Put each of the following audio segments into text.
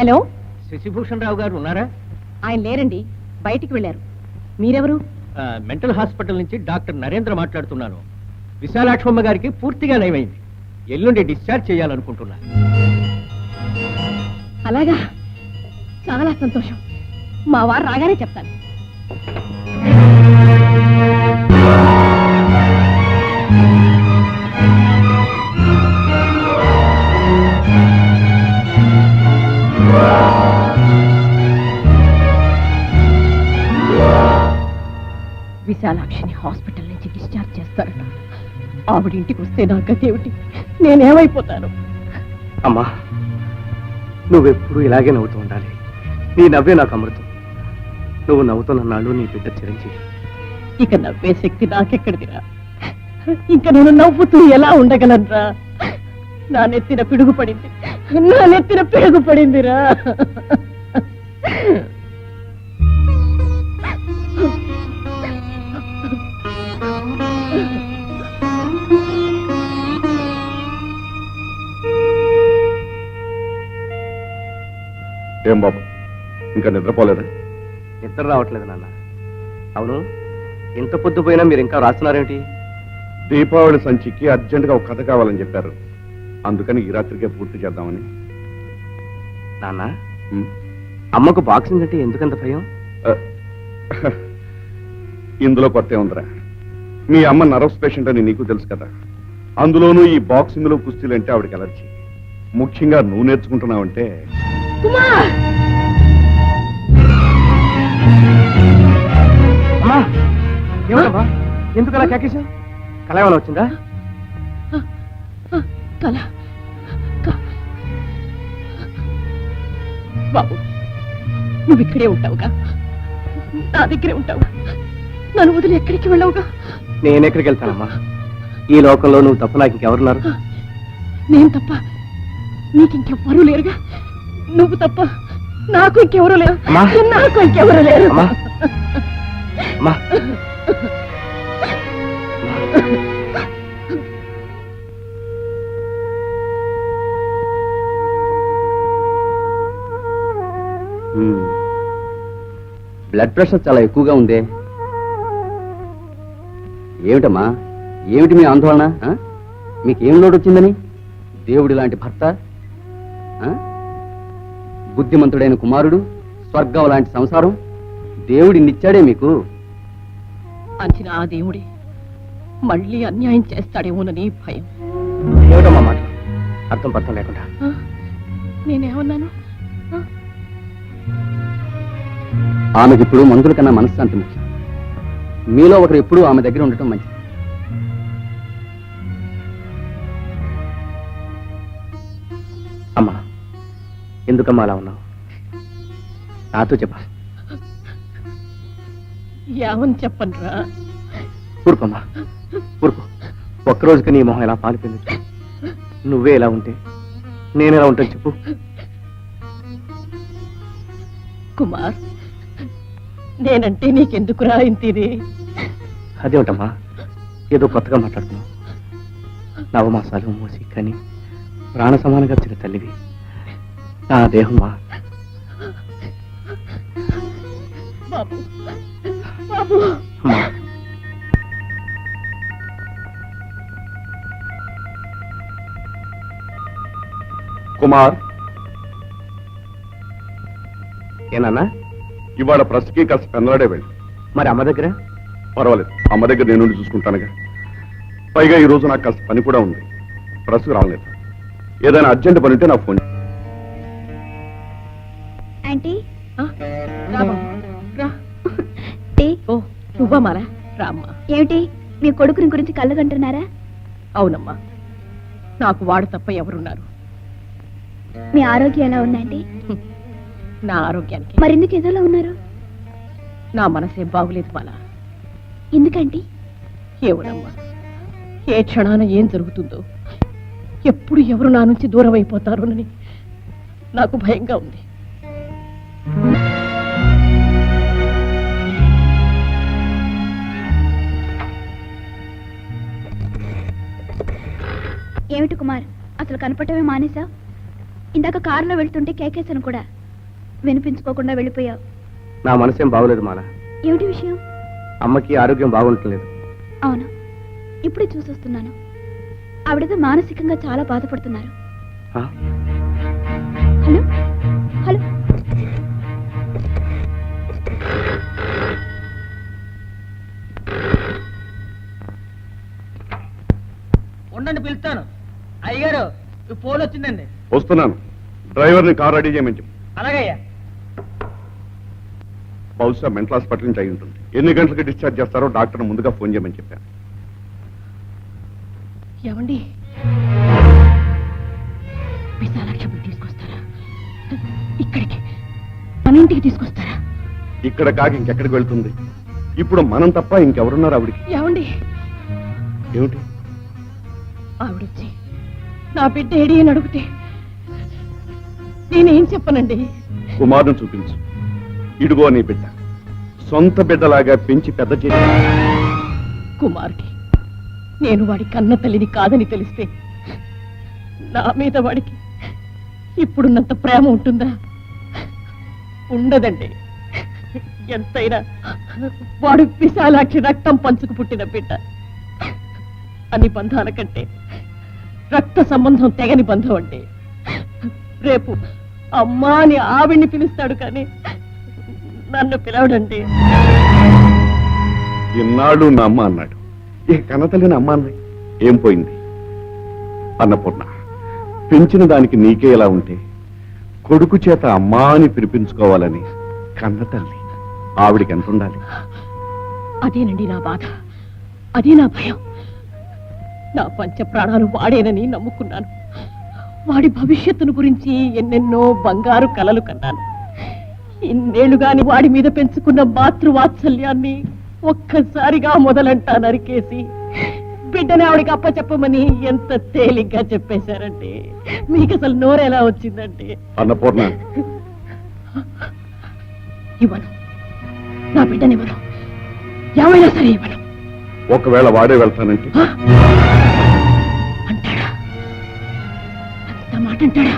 Hello. Sasibhushan రావు గారు ఉన్నారా? ఆయన లేరండి. బయటికి వెళ్ళారు. మీరెవరు? మెంటల్ హాస్పిటల్ నుంచి డాక్టర్ నరేంద్ర మాట్లాడుతున్నాను. విశాలాక్షమ్మ గారికి పూర్తిగా నయమైంది. ఎల్లుండి డిశ్చార్జ్ చేయాలనుకుంటున్నా. అలాగా? చాలా సంతోషం. మా వారు రాగానే చెప్తాను హాస్పిటల్ నుంచి డిశ్చార్జ్ చేస్తారట ఆవిడ ఇంటికి వస్తే నా గతి ఏమిటి? నేనేమైపోతాను? అమ్మా నువ్వెప్పుడు ఇలాగే నవ్వుతూ ఉండాలి. నీ నవ్వే నాకు అమృతం. నువ్వు నవ్వుతున్న నాళ్ళు నీ బిడ్డ చిరంజీవి. ఇక నవ్వే శక్తి నాకెక్కడిదిరా? ఇంక నేను నవ్వుతూ ఎలా ఉండగలనురా? నా నెత్తిన పిడుగు పడింది. నా నెత్తిన పిడుగు పడిందిరా. ఏం బాబు? ఇంకా నిద్రపోలేదా? నిద్ర రావట్లేదు నాన్న. అవును? ఇంత పొద్దుపోయినా మీరు ఇంకా రాస్తున్నారేమిటి? దీపావళి సంచికి అర్జెంటుగా ఒక కథ కావాలని చెప్పారు. అందుకని ఈ రాత్రికే పూర్తి చేద్దామని. నాన్న? ఉమ్. అమ్మకు బాక్సింగ్ అంటే ఎందుకంత భయం? ఆ, ఇందులో కొత్త ఉందిరా. మీ అమ్మ నర్వస్ పేషెంట్ అని నీకు తెలుసు కదా. అందులోనూ ఈ బాక్సింగ్లో కుస్తీలు అంటే ఆవిడకి ఎలర్జీ. ముఖ్యంగా నువ్వు నేర్చుకుంటున్నావంటే కుమార్! అమ్మా ఏమిటమ్మా? ఎందుకు అలా కేకేశావు కళ ఏమైనా వచ్చిందా కల బాబు నువ్వు ఇక్కడే ఉంటావుగా? నా దగ్గరే ఉంటావు నన్ను వదిలి ఎక్కడికి వెళ్ళవుగా? నేను ఎక్కడికి వెళ్తానమ్మా? ఈ లోకంలో నువ్వు తప్ప నాకు ఇంకెవరున్నారు నేను తప్ప నీకు ఇంకెవ్వరూ లేరుగా? నువ్వు తప్ప నాకు ఇంకెవరూ లేరు. నాకు ఇంకెవరూ లేరు. బ్లడ్ ప్రెషర్ చాలా ఎక్కువగా ఉందే. ఏమిటమ్మా? ఏమిటి మీ ఆందోళన? మీకేం లోటు వచ్చిందని దేవుడి లాంటి భర్త? బుద్ధిమంతుడైన కుమారుడు స్వర్గం లాంటి సంసారం దేవుడినిచ్చాడే మీకు. అంచిన ఆ దేవుడే మళ్ళీ అన్యాయం చేస్తాడేమోనని భయం. ఏమిటమ్మా మాట? అర్థం పర్థం లేకుండా? నేనేమన్నాను? ఆ? ఆమెకి ఇప్పుడు మందుల కన్నా మనశ్శాంతి ముఖ్యం. మీలో ఒకరు ఎప్పుడూ ఆమె దగ్గర ఉండటం మంచిది. ఎందుకమ్మా అలా ఉన్నావు? నాతో చెప్పా. ఏమని ఊరుకోమ్మా. ఊరుకో. ఒక్కరోజుకి నీ మొహం ఎలా పాలిపోయింది నువ్వే ఎలా ఉంటే నేను ఎలా ఉంటాను చెప్పు. కుమార్ నేనంటే నీకెందుకురా ఇంతిది అదేమిటమ్మా? ఏదో కొత్తగా మాట్లాడుతున్నావు. నవమాసాలు మోసి కానీ ప్రాణ సమానంగా వచ్చిన తల్లివి. నా దేహమ్మా బాబు బాబు. అమ్మా. కుమార్. ఏనన్నా? ఇవాళ ప్రెస్కి కాస్త పెన్నలాడే వెళ్ళి. మరి అమ్మ దగ్గర? పర్వాలేదు. అమ్మ దగ్గర నేను చూసుకుంటానుగా. పైగా ఈ రోజు నాకు కాస్త పని కూడా ఉంది. ప్రెస్కి రాలేదు. ఏదైనా అర్జెంట్ పని ఉంటే నాకు ఫోన్. ఆంటీ. నువ్వా మారా? రామ్మా ఏమిటి? మీ కొడుకుని గురించి కళ్ళగంటున్నారా అవునమ్మా. నాకు వాడు తప్ప ఎవరున్నారు? మీ ఆరోగ్యం ఎలా ఉందండి నా ఆరోగ్యానికి. మరెందుకు ఎదోలా ఉన్నారు? నా మనసే బాగులేదు మాలా. ఎందుకండి ఏమోనమ్మా. ఏ క్షణాన ఏం జరుగుతుందో. ఎప్పుడు ఎవరు నా నుంచి దూరం అయిపోతారోనని నాకు భయంగా ఉంది. ఏమిటి కుమార్? అసలు కనపడమే మానేసా ఇందాక కారులో వెళ్తుంటే కేకేశాను కూడా వినిపించుకోకుండా వెళ్ళిపోయావు. నా మనసేం బాగోలేదు మాల. ఏమిటి విషయం? అమ్మకి ఆరోగ్యం బాగుండట్లేదు అవును. ఇప్పుడే చూసొస్తున్నాను. ఆవిడతో మానసికంగా చాలా బాధపడుతున్నారు. ఆ? హలో? హలో? ఉండండి పిలుస్తాను. ఫోన్ వచ్చిందండి. వస్తున్నాను. డ్రైవర్ని కార్ రెడీ చేయమని చెప్పు అలాగయ్యా. బహుశా మెంటల్ హాస్పిటల్ నుంచి అయి ఉంటుంది. ఎన్ని గంటలకి డిశ్చార్జ్ చేస్తారో డాక్టర్ ముందుగా ఫోన్ చేయమని చెప్పాను. ఏమండి? విశాలాక్షమి తీసుకొస్తారా? ఇక్కడికి. మన ఇంటికి తీసుకొస్తారా? ఇక్కడ కాక ఇంకెక్కడికి వెళ్తుంది? ఇప్పుడు మనం తప్ప ఇంకెవరున్నారు ఆవిడికి? ఏమండి? ఏమిటి? ఆవిడొచ్చి నా బిడ్డ ఏడి అని అడిగితే నేనేం చెప్పనండి? కుమారుని చూపించు. ఇడుగో నీ బిడ్డ. సొంత బిడ్డలాగా పెంచి పెద్ద చేసి కుమార్కి నేను వాడి కన్న తల్లిని కాదని తెలిస్తే నా మీద వాడికి ఇప్పుడున్నంత ప్రేమ ఉంటుందా? ఉండదండి. ఎంతైనా వాడు విశాలాక్షి రక్తం పంచుకు పుట్టిన బిడ్డ. అన్ని బంధాల కంటే రక్త సంబంధం తెగని బంధం అంటే రేపు అమ్మా అని ఆవిడ్ని పిలుస్తాడు కానీ నన్ను పిలవడండి. ఇన్నాళ్ళు నా అమ్మ అన్నాడు. ఏ కన్నతల్లిని అమ్మ అన్నాయి ఏం పోయింది? అన్నపూర్ణ పెంచిన దానికి నీకే ఎలా ఉంటే కొడుకు చేత అమ్మా అని పిలిపించుకోవాలని కన్నతల్లి ఆవిడికి ఎంత ఉండాలి? అదేనండి నా బాధ. అదే నా భయం. నా పంచ ప్రాణాలు వాడేనని నమ్ముకున్నాను. వాడి భవిష్యత్తును గురించి ఎన్నెన్నో బంగారు కలలు కన్నాను. ఇన్నేళ్ళుగాని వాడి మీద పెంచుకున్న మాతృవాత్సల్యాన్ని ఒక్కసారిగా మొదలంటా నరికేసి బిడ్డని ఆవిడకి అప్పచెప్పమని ఎంత తేలిగ్గా చెప్పేశారండి మీకు అసలు నోరెలా వచ్చిందండి అన్నపూర్ణ. ఇవ్వను. నా బిడ్డనివ్వను. ఏమైనా సరే ఇవ్వను. ఒకవేళ వాడే వెళ్తానంటే? అంటాడా? అంత మాట అంటాడా?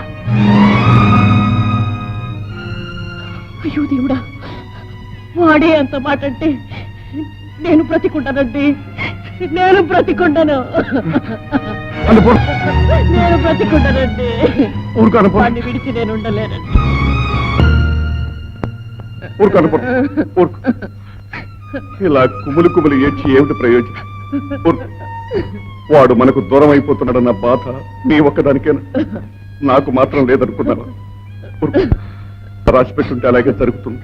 అయ్యో దేవుడా వాడే అంత మాట అంటే నేను బ్రతికుంటానండి నేను బ్రతికుంటాను నేను బ్రతికుంటానండి వాడిని విడిచి నేను ఉండలేనండి. ఊరుకో ఊరుకో. ఇలా కుములు కుములు ఏడ్చి ఏమిటి ప్రయోజనం? వాడు మనకు దూరం అయిపోతున్నాడన్న బాధ నీ ఒక్కదానికేనా? నాకు మాత్రం లేదనుకున్నాను రాసిపెట్టుంటే అలాగే జరుగుతుంది.